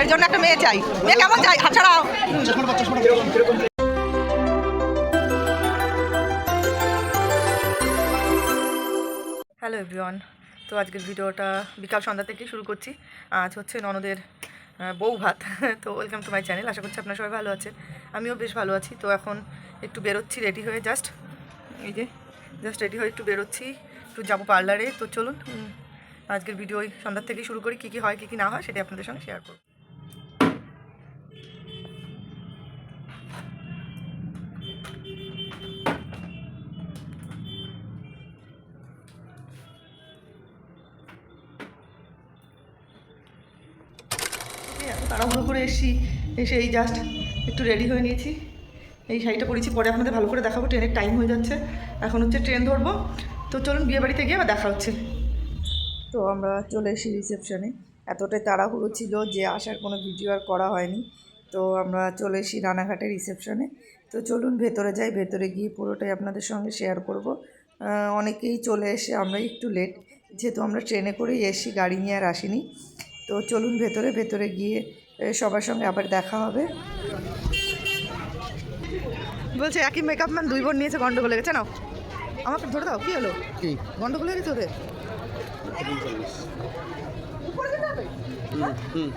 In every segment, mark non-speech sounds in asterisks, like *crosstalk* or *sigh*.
এর জন্য একটা মেয়ে চাই। মেয়ে কেমন চাই? হাত হ্যালো এভরিওয়ান তো আজকের ভিডিওটা বিকাল সন্ধ্যা থেকেই শুরু করছি। আজ হচ্ছে ননদের বউ ভাত। *laughs* তো ওয়েলকাম টু মাই চ্যানেল আশা করছি আপনারা সবাই ভালো আছেন। আমিও বেশ ভালো আছি। তো এখন একটু বেরোচ্ছি রেডি হয়ে জাস্ট এই যে জাস্ট রেডি হয়ে একটু বেরোচ্ছি। একটু যাব পার্লারে তো চলুন আজকের ভিডিও ওই সন্ধ্যার থেকে শুরু করি, কী কী হয়, কী কী না হয় সেটা আপনাদের সঙ্গে শেয়ার করব। তাড়াহুড়ো করে এসেছি, এসে এই জাস্ট একটু রেডি হয়ে নিয়েছি। এই শাড়িটা পরেছি, পরে আপনাদের ভালো করে দেখাবো ট্রেনের টাইম হয়ে যাচ্ছে। এখন হচ্ছে ট্রেন ধরবো। তো চলুন, বিয়ে বাড়িতে গিয়ে আবার দেখা হচ্ছে। তো আমরা চলে এসেছি রিসেপশনে। এতটাই তাড়াহুড়ো ছিল যে আসার কোনো ভিডিও আর করা হয়নি। তো আমরা চলে এসেছি রানাঘাটের রিসেপশনে। তো চলুন ভেতরে যাই ভেতরে গিয়ে পুরোটাই আপনাদের সঙ্গে শেয়ার করব। অনেকেই চলে এসে আমরা একটু লেট যেহেতু আমরা ট্রেনে করেই এসেছি গাড়ি নিয়ে আর আসিনি। তো চলুন ভেতরে ভেতরে গিয়ে সবার সঙ্গে আবার দেখা হবে। বলছে একই মেকআপ ম্যান দুই বোন নিয়েছে গন্ডগোল লেগেছে নাও। আমাকে ধরে দাও কি হলো? কি? গন্ডগোল হয়ে গেছে ওদের? হবে হুম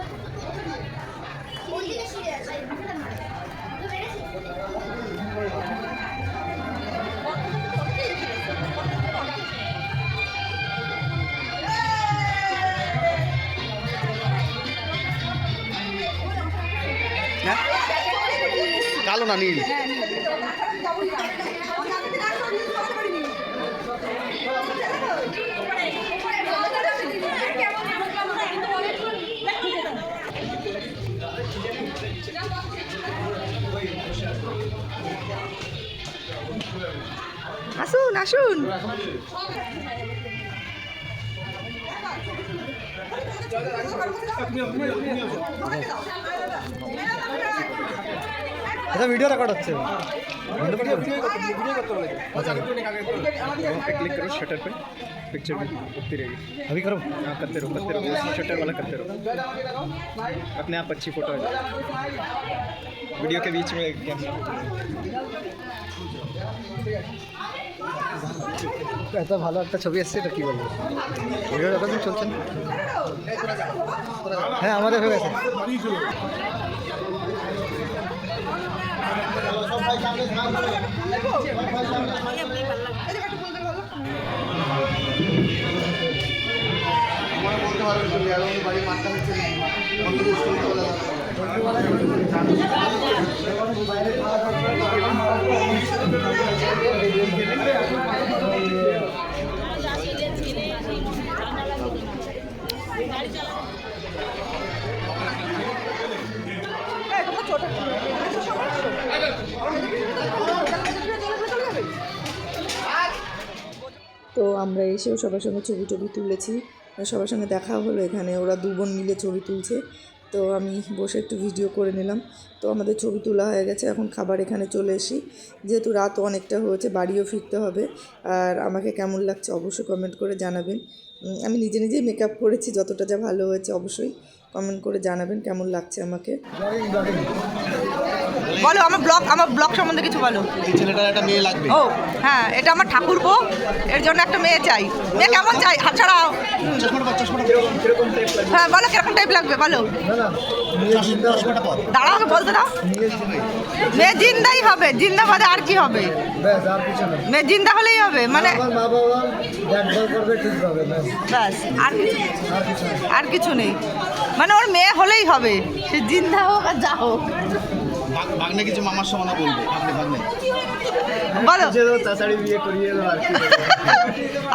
হ্যাঁ? কালো না নীল। আসুন আসুন এটা ভিডিও রেকর্ড হচ্ছে अच्छा क्लिक करो शटर पे पिक्चर भी उठती रहेगी अभी करो हाँ करते रहो करते रहो शटर वाला करते रहो अपने आप अच्छी फोटो आ जाए वीडियो के बीच में कैमरा এত ভালো একটা ছবি এসছে, এটা কি বলব? ভিডিও রেকর্ডিং চলছে হ্যাঁ আমাদের হয়ে গেছে। তো আমরা এসেও সবার সঙ্গে ছবি টবি তুলেছি সবার সঙ্গে দেখা হলো এখানে। ওরা দু বোন মিলে ছবি তুলছে। তো আমি বসে একটু ভিডিও করে নিলাম। তো আমাদের ছবি তোলা হয়ে গেছে। এখন খাবার এখানে চলে এসি যেহেতু রাত অনেকটা হয়েছে, বাড়িও ফিরতে হবে। আর আমাকে কেমন লাগছে অবশ্যই কমেন্ট করে জানাবেন। আমি নিজে নিজেই মেকআপ করেছি, যতটা যা ভালো হয়েছে অবশ্যই। কমেন্ট করে জানাবেন কেমন লাগছে আমাকে। বলো আমার ব্লগ আমার ব্লগ সম্বন্ধে কিছু বলো। এই ছেলেটার একটা মেয়ে লাগবে। ও হ্যাঁ এটা আমার ঠাকুর ঠাকুরপো এর জন্য একটা মেয়ে চাই। মেয়ে কেমন চাই? হাত ছাড়াও। চশমাটা পর চশমাটা হ্যাঁ বলো কীরকম টাইপ লাগবে বলো। দাঁড়াও আমাকে বলতে দাও। মেয়ে জিন্দাই হবে জিন্দা বাদে আর কি হবে? ব্যাস আর কিছু না মেয়ে জিন্দা হলেই হবে মানে ব্যাস। আর কিছু নেই। মানে ওর মেয়ে হলেই হবে। সে জিন্দা হোক আর যা হোক। ভাগ্নে কিছু মামার সমানা বলবে ভাগ্নে ভাগ্নে। বলো। তাড়াতাড়ি বিয়ে করিয়ে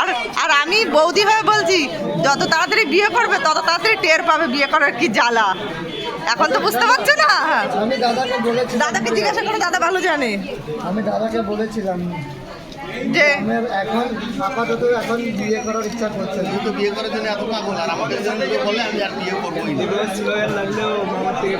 আর আর আমি বৌদি হয়ে বলছি যত তাড়াতাড়ি বিয়ে করবে তত তাড়াতাড়ি টের পাবে বিয়ে করার কি জ্বালা। এখন তো বুঝতে পারছ না? আমি দাদাকে দাদাকে জিজ্ঞাসা করো দাদা ভালো জানে। আমি দাদাকে বলেছিলাম যে আমার এখন আপাতত এখন বিয়ে করার ইচ্ছা করছে তো বিয়ে করার জন্য এত পাগল আর আমাকে জন্য বলে আমি আর বিয়ে করব লাগলেও আমার থেকে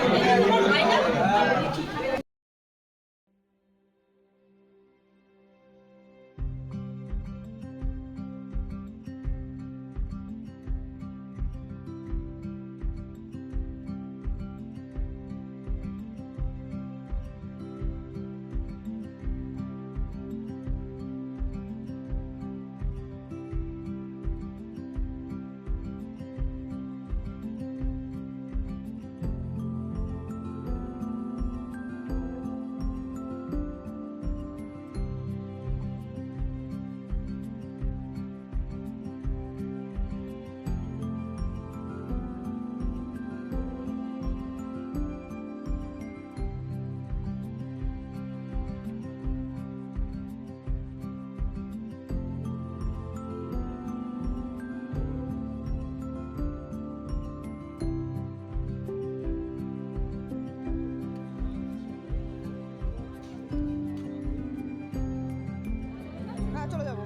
চলে যাব।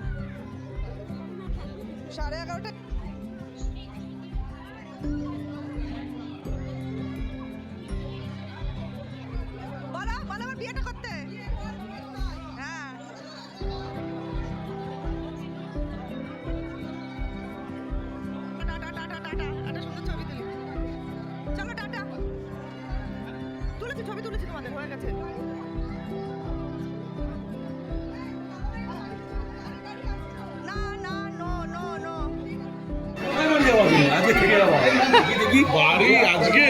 সাড়ে এগারোটা বলো বলো আমার বিয়েটা করতে। হ্যাঁ। Tata tata tata. একটা সুন্দর ছবি তুলি। চলো, টাটা। তুলেছি, ছবি তুলেছি তোমাদের, হয়ে গেছে। বাড়ি আজকে?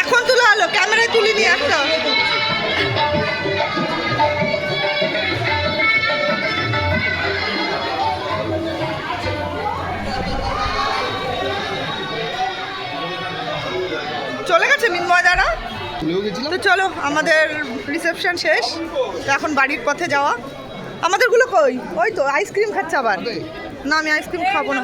এখন তোলা হলো ক্যামেরায় তুলিনি একটা চলে গেছিলাম তো চলো আমাদের রিসেপশন শেষ। তো এখন বাড়ির পথে যাওয়া। আমাদেরগুলো কই? ওই তো আইসক্রিম খাচ্ছে আবার। না আমি আইসক্রিম খাব না।